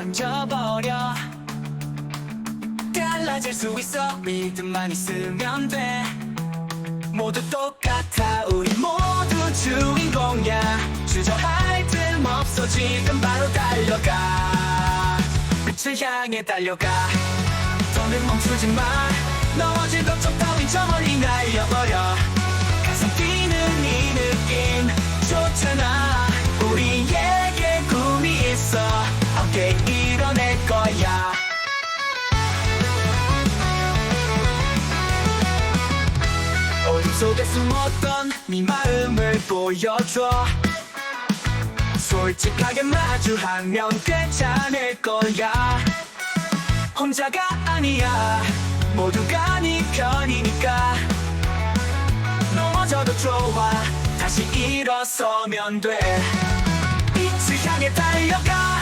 던져버려. 달라질 수 있어. 믿음만 있으면 돼. 모두 똑같아. 우리 모두 주인공이야. 주저할 틈 없어. 지금 바로 달려가. 빛을 향해 달려가. 더는 멈추지 마. 넘어질 걱정 속에 숨었던 네 마음을 보여줘. 솔직하게 마주하면 괜찮을 거야. 혼자가 아니야. 모두가 네 편이니까. 넘어져도 좋아. 다시 일어서면 돼. 빛을 향해 달려가.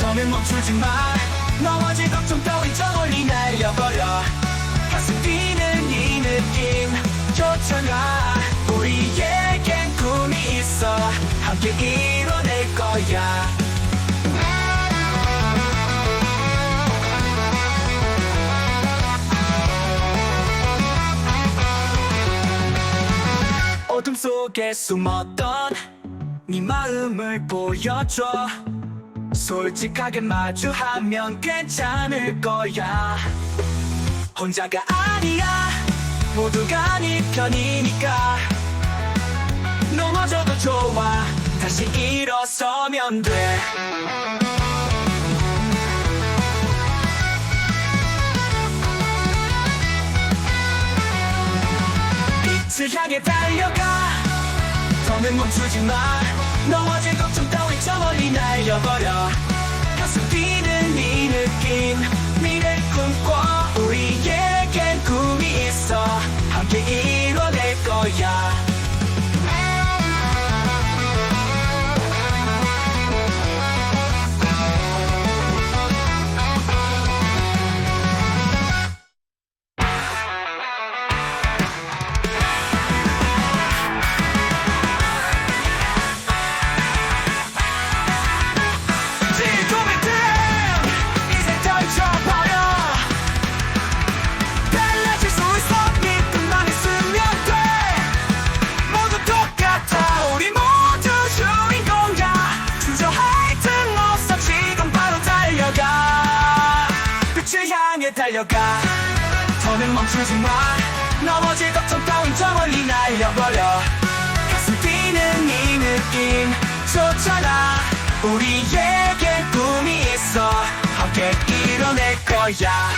더는 멈추지 마 넘어질 걱정 따윈 저 멀리 날려버려 함께 이뤄낼 거야. 어둠 속에 숨었던 네 마음을 보여줘. 솔직하게 마주하면 괜찮을 거야. 혼자가 아니야. 모두가 네 편이니까 넘어져도 좋아. 다시 일어서면 돼. 빛을 향해 달려가. 더는 멈추지 마. 넘어질 걱정 따윈 저 멀리 날려버려. 가슴 뛰는 이 느낌. 미래 향해 달려가. 더는 멈추지 마. 넘어질 걱정 따윈 저 멀리 날려버려. 가슴 뛰는 이 느낌 좋잖아 우리에게 꿈이 있어. 함께 이뤄낼 거야